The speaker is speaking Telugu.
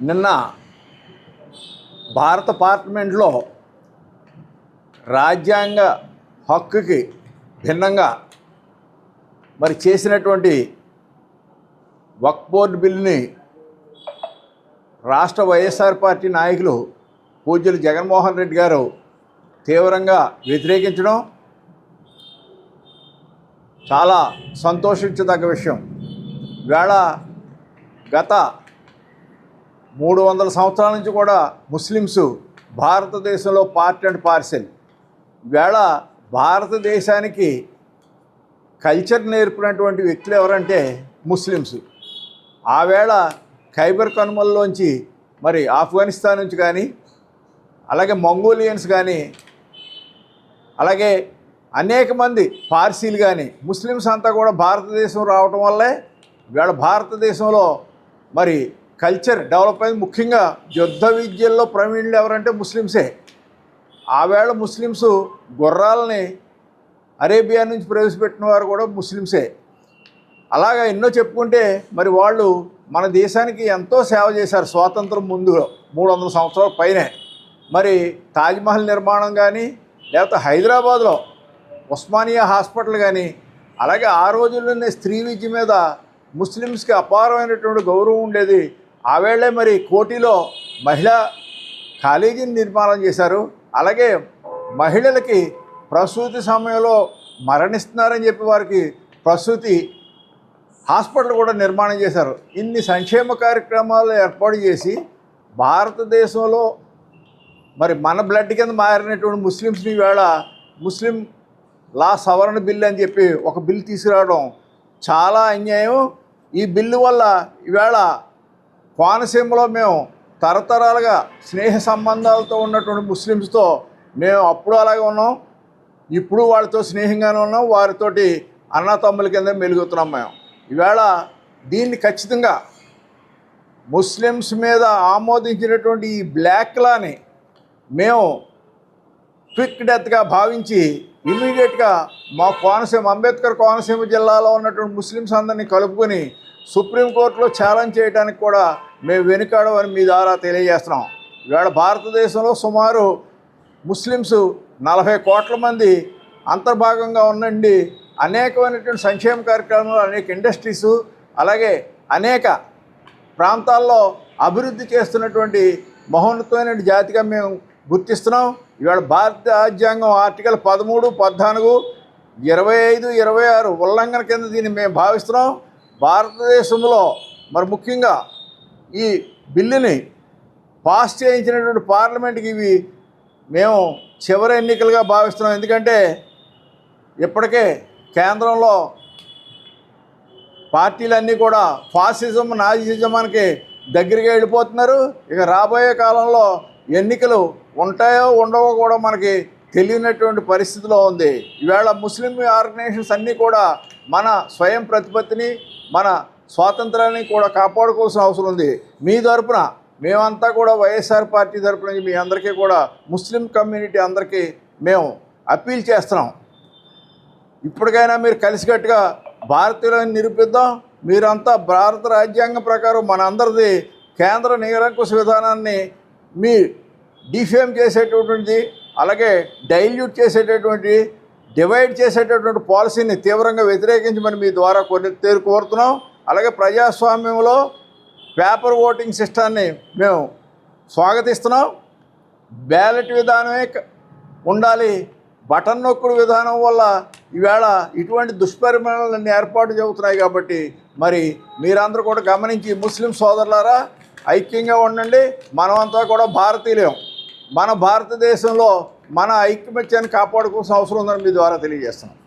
నిన్న భారత పార్లమెంట్లో రాజ్యాంగ హక్కుకి భిన్నంగా మరి చేసినటువంటి వక్ బోర్డు బిల్లుని రాష్ట్ర వైఎస్ఆర్ పార్టీ నాయకులు పూజ్యులు జగన్మోహన్ రెడ్డి గారు తీవ్రంగా వ్యతిరేకించడం చాలా సంతోషించదగ్గ విషయం. వేళ గత మూడు వందల సంవత్సరాల నుంచి కూడా ముస్లిమ్స్ భారతదేశంలో పార్ట్ అండ్ పార్సెల్. వేళ భారతదేశానికి కల్చర్ నేర్పినటువంటి వ్యక్తులు ఎవరంటే ముస్లిమ్స్. ఆ వేళ ఖైబర్ కనుమల్లోంచి మరి ఆఫ్ఘనిస్తాన్ నుంచి కానీ అలాగే మంగోలియన్స్ కానీ అలాగే అనేక మంది పార్సీలు కానీ ముస్లిమ్స్ అంతా కూడా భారతదేశం రావటం వల్లే వీళ్ళ భారతదేశంలో మరి కల్చర్ డెవలప్ అయింది. ముఖ్యంగా యుద్ధ విద్యల్లో ప్రవీణులు ఎవరంటే ముస్లిమ్సే. ఆవేళ ముస్లిమ్స్ గుర్రాలని అరేబియా నుంచి ప్రవేశపెట్టిన వారు కూడా ముస్లిమ్సే. అలాగా ఎన్నో చెప్పుకుంటే మరి వాళ్ళు మన దేశానికి ఎంతో సేవ చేశారు స్వాతంత్రం ముందు మూడు వందల సంవత్సరాల పైనే. మరి తాజ్మహల్ నిర్మాణం కానీ లేకపోతే హైదరాబాద్లో ఉస్మానియా హాస్పిటల్ కానీ అలాగే ఆ రోజుల్లోనే స్త్రీ విద్య మీద ముస్లిమ్స్కి అపారమైనటువంటి గౌరవం ఉండేది. ఆవేళ్ళే మరి కోటిలో మహిళా కాలేజీని నిర్మాణం చేశారు. అలాగే మహిళలకి ప్రసూతి సమయంలో మరణిస్తున్నారని చెప్పి వారికి ప్రసూతి హాస్పిటల్ కూడా నిర్మాణం చేశారు. ఇన్ని సంక్షేమ కార్యక్రమాలు ఏర్పాటు చేసి భారతదేశంలో మరి మన బ్లడ్ కింద మారినటువంటి ముస్లిమ్స్ని వేళ ముస్లిం లా సవరణ బిల్ అని చెప్పి ఒక బిల్ తీసుకురావడం చాలా అన్యాయం. ఈ బిల్లు వల్ల ఈవేళ కోనసీమలో మేము తరతరాలుగా స్నేహ సంబంధాలతో ఉన్నటువంటి ముస్లిమ్స్తో మేము అప్పుడు అలాగే ఉన్నాం. ఇప్పుడు వాళ్ళతో స్నేహంగానే ఉన్నాం. వారితోటి అన్నతమ్ముల కింద మెలుగుతున్నాం మేము. ఈవేళ దీన్ని ఖచ్చితంగా ముస్లిమ్స్ మీద ఆమోదించినటువంటి ఈ బ్లాక్ లాని మేము క్విక్ డెత్గా భావించి ఇమీడియట్గా మా కోనసీమ అంబేద్కర్ కోనసీమ జిల్లాలో ఉన్నటువంటి ముస్లిమ్స్ అందరినీ కలుపుకొని సుప్రీంకోర్టులో ఛాలెంజ్ చేయడానికి కూడా మేము వెనుకాడమని మీ ద్వారా తెలియజేస్తున్నాం. ఇవాళ భారతదేశంలో సుమారు ముస్లిమ్స్ నలభై కోట్ల మంది అంతర్భాగంగా ఉండండి. అనేకమైనటువంటి సంక్షేమ కార్యక్రమాలు అనేక ఇండస్ట్రీసు అలాగే అనేక ప్రాంతాల్లో అభివృద్ధి చేస్తున్నటువంటి మహోన్నతమైన జాతిగా మేము గుర్తిస్తున్నాం. ఇవాళ భారత రాజ్యాంగం ఆర్టికల్ పదమూడు పద్నాలుగు ఇరవై ఐదు ఇరవై ఆరు ఉల్లంఘన కింద దీన్ని మేము భావిస్తున్నాం. భారతదేశంలో మరి ముఖ్యంగా ఈ బిల్లుని పాస్ చేయించినటువంటి పార్లమెంట్కి ఇవి మేము చివరి ఎన్నికలుగా భావిస్తున్నాం. ఎందుకంటే ఇప్పటికే కేంద్రంలో పార్టీలన్నీ కూడా ఫాసిజం నాజిజమానికి దగ్గరికి వెళ్ళిపోతున్నారు. ఇక రాబోయే కాలంలో ఎన్నికలు ఉంటాయో ఉండవో కూడా మనకి తెలియనటువంటి పరిస్థితిలో ఉంది. ఈవేళ ముస్లిం ఆర్గనైజేషన్స్ అన్నీ కూడా మన స్వయం ప్రతిపత్తిని మన స్వాతంత్రాన్ని కూడా కాపాడుకోవాల్సిన అవసరం ఉంది. మీ తరపున మేమంతా కూడా వైఎస్ఆర్ పార్టీ తరపున మీ అందరికీ కూడా ముస్లిం కమ్యూనిటీ అందరికీ మేము అప్పీల్ చేస్తున్నాం. ఇప్పటికైనా మీరు కలిసికట్టుగా భారతీయులను నిరూపిద్దాం. మీరంతా భారత రాజ్యాంగం ప్రకారం మనందరిది కేంద్ర నిరంకుశ విధానాన్ని మీ డిఫేమ్ చేసేటటువంటిది అలాగే డైల్యూట్ చేసేటటువంటి డివైడ్ చేసేటటువంటి పాలసీని తీవ్రంగా వ్యతిరేకించమని మీ ద్వారా కొన్ని కోరుతున్నాం. అలాగే ప్రజాస్వామ్యంలో పేపర్ ఓటింగ్ సిస్టాన్ని మేము స్వాగతిస్తున్నాం. బ్యాలెట్ విధానమే క- ఉండాలి. బటన్ నొక్కుడు విధానం వల్ల ఈవేళ ఇటువంటి దుష్పరిమాణాలన్నీ ఏర్పాటు చెబుతున్నాయి కాబట్టి మరి మీరందరూ కూడా గమనించి ముస్లిం సోదరులారా ఐక్యంగా ఉండండి. మనమంతా కూడా భారతీయులం. మన భారతదేశంలో మన ఐక్యమత్యాన్ని కాపాడుకోవాల్సిన అవసరం ఉందని మీ ద్వారా తెలియజేస్తున్నాం.